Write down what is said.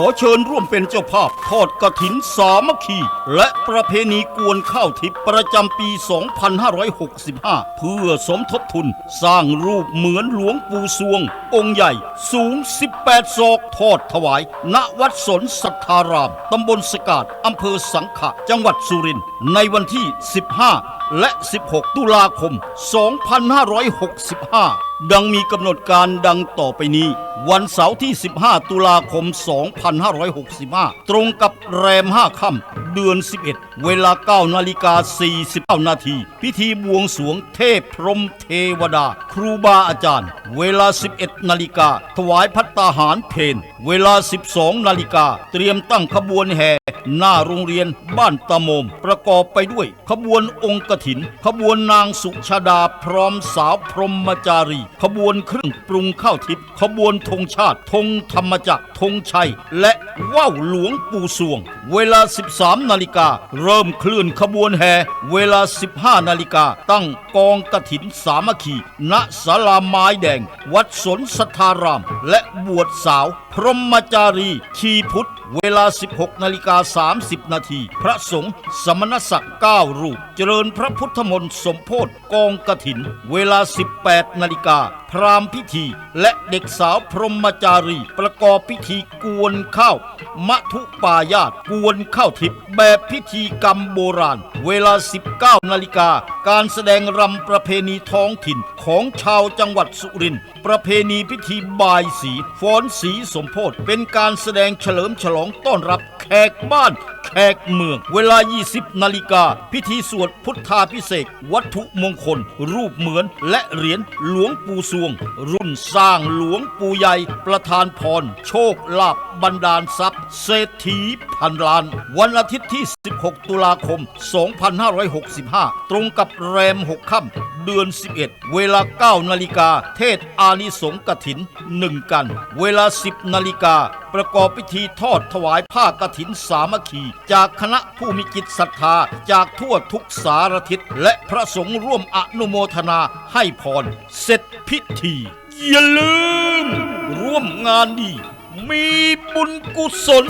ขอเชิญร่วมเป็นเจ้าภาพทอดกระถินสามัคคี และประเพณีกวนข้าวทิพย์ประจำปี 2565 เพื่อสมทบทุน สร้างรูปเหมือนหลวงปู่สวง องค์ใหญ่สูง 18 ศอกทอดถวาย ณวัดสนสัทธาราม ตำบลสกาดอำเภอสังขะจังหวัดสุรินทร์ในวันที่ 15 และ 16 ตุลาคม 2565 ดังมีกำหนดการดังต่อไปนี้ วันเสาร์ที่ 15 ตุลาคม 2565 ตรงกับแรม 5 ค่ำเดือน 11 เวลา 9 นาฬิกา 49 นาที พิธีบวงสวงเทพพรหมเทวดา ครูบาอาจารย์ เวลา 11 นาฬิกา ถวายพัตตาหารเพนเวลา 12 นาฬิกา เตรียมตั้งขบวนแห่หน้าโรงเรียนบ้านตะโมม ประกอบไปด้วย ขบวนองค์กถิน ขบวนนางสุชาดาพร้อมสาวพรหมจารีขบวนเครื่องปรุงข้าวทิพย์ขบวนธงชาติธงธรรมจักรธงชัย และว่าวหลวงปู่สวง เวลา 13 นาฬิกา เริ่มเคลื่อนขบวนแห่เวลา 15 นาฬิกา ตั้งกองกระถินสามัคคีณศาลาไม้แดง วัดสนสทธาราม และบวชสาว พรหมจารีชีพุทธ เวลา 16นาฬิกา30 นาที พระสงฆ์สมณศักดิ์9รูป เจริญพระพุทธมนต์สมโพธกองกระถิน เวลา 18นาฬิกาพราหมณ์พิธี และเด็กสาวพรหมจารี ประกอบพิธีกวนข้าวมะทุปายาตกวนข้าวทิพย์แบบพิธีกรรมโบราณ เวลา 19นาฬิกาการแสดงรำประเพณีท้องถิ่นของชาวจังหวัดสุรินทร์ประเพณีพิธีบายสีฟ้อนสีสมโพธเป็นการแสดงเฉลิมฉลององต้อนรับแขกบ้าน แขกเมือง เวลา 20 นาฬิกา พิธีสวดพุทธาพิเศษวัตถุมงคล รูปเหมือน และเหรียญหลวงปู่สวง รุ่นสร้างหลวงปู่ใหญ่ ประธานพร โชคลาภบันดาลทรัพย์ เศรษฐีพันล้าน วันอาทิตย์ที่ 16 ตุลาคม 2565 ตรงกับแรม 6 ค่ำเดือน 11 เวลา 9 นาฬิกา เทศอานิสงกถิน 1 กัน เวลา 10 นาฬิกา ประกอบพิธีทอดถวายผ้ากถินสามัคคีจากคณะผู้มีจิตศรัทธาจากทั่วทุกสารทิศ และพระสงฆ์ร่วมอนุโมทนาให้พรเสร็จพิธี อย่าลืม ร่วมงานดี มีบุญกุศล